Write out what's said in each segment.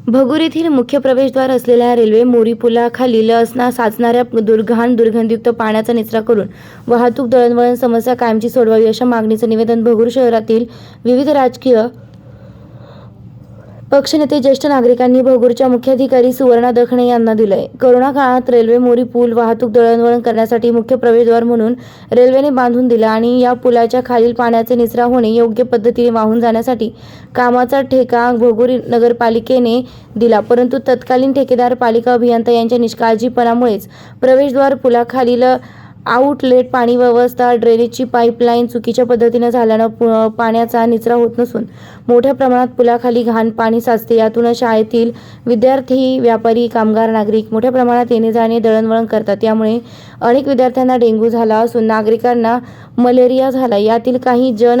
भगूर येथील मुख्य प्रवेशद्वार असलेल्या रेल्वे मोरी पुलाखालील असना साचणाऱ्या दुर्घाण दुर्गंधयुक्त पाण्याचा निचरा करून वाहतूक दळणवळण समस्या कायमची सोडवावी अशा मागणीचं निवेदन भगूर शहरातील विविध राजकीय पक्षनेते ज्येष्ठ नागरिकांनी भगूरच्या मुख्याधिकारी सुवर्णा दखणे यांना दिलंय. करोना काळात रेल्वे मोरी पूल वाहतूक दळणवळण करण्यासाठी मुख्य प्रवेशद्वार म्हणून रेल्वेने बांधून दिला आणि या पुलाच्या खालील पाण्याचे निचरा होणे योग्य पद्धतीने वाहून जाण्यासाठी कामाचा ठेका भोगूर नगरपालिकेने दिला. परंतु तत्कालीन ठेकेदार पालिका अभियंता यांच्या निष्काळजीपणामुळेच प्रवेशद्वार पुलाखालील आउटलेट पाणी व्यवस्था ड्रेनेजची पाईपलाईन चुकीच्या पद्धतीनं झाल्यानं पु- पाण्याचा निचरा होत नसून मोठ्या प्रमाणात पुलाखाली घाण पाणी साचते. यातून शाळेतील विद्यार्थी व्यापारी कामगार नागरिक मोठ्या प्रमाणात येणे जाणे दळणवळण करतात. यामुळे अनेक विद्यार्थ्यांना डेंग्यू झाला असून नागरिकांना मलेरिया झाला. यातील काही जण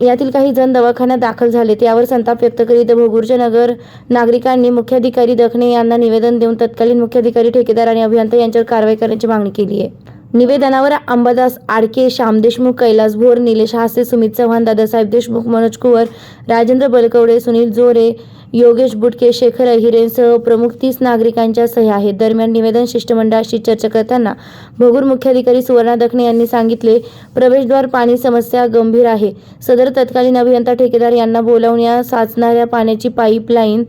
यातील काही जण दवाखान्यात दाखल झाले. त्यावर संताप व्यक्त करीत भोगूरच्या नगर नागरिकांनी मुख्याधिकारी दखणे यांना निवेदन देऊन तत्कालीन मुख्याधिकारी ठेकेदार आणि अभियंता यांच्यावर कारवाई करण्याची मागणी केली आहे. निवेदनावर अंबादास आडके श्याम देशमुख कैलास भोर निलेश हासे सुमित चव्हाण दादासाहेब देशमुख मनोज कुवर राजेंद्र बलकवडे सुनील जोरे योगेश बुटके शेखर अहिरेंसह प्रमुख तीस नागरिकांच्या सह्या आहेत. दरम्यान निवेदन शिष्टमंडळाशी चर्चा करताना भगूर मुख्याधिकारी सुवर्णा दखणे यांनी सांगितले प्रवेशद्वार पाणी समस्या गंभीर आहे. सदर तत्कालीन अभियंता ठेकेदार यांना बोलावून या साचणाऱ्या पाण्याची पाईपलाईन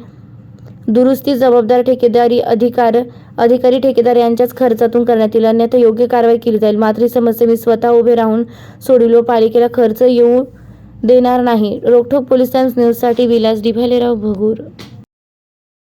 दुरुस्ती जबाबदार ठेकेदारी अधिकार अधिकारी ठेकेदार यांच्याच खर्चातून करण्यात येईल. अन्यथा योग्य कारवाई केली जाईल. मात्र ही समस्या मी स्वतः उभे राहून सोडविलो पालिकेला खर्च येऊ देणार नाही. रोखोक पोलीस टाइम्स न्यूजसाठी विलास डिभालेराव भगूर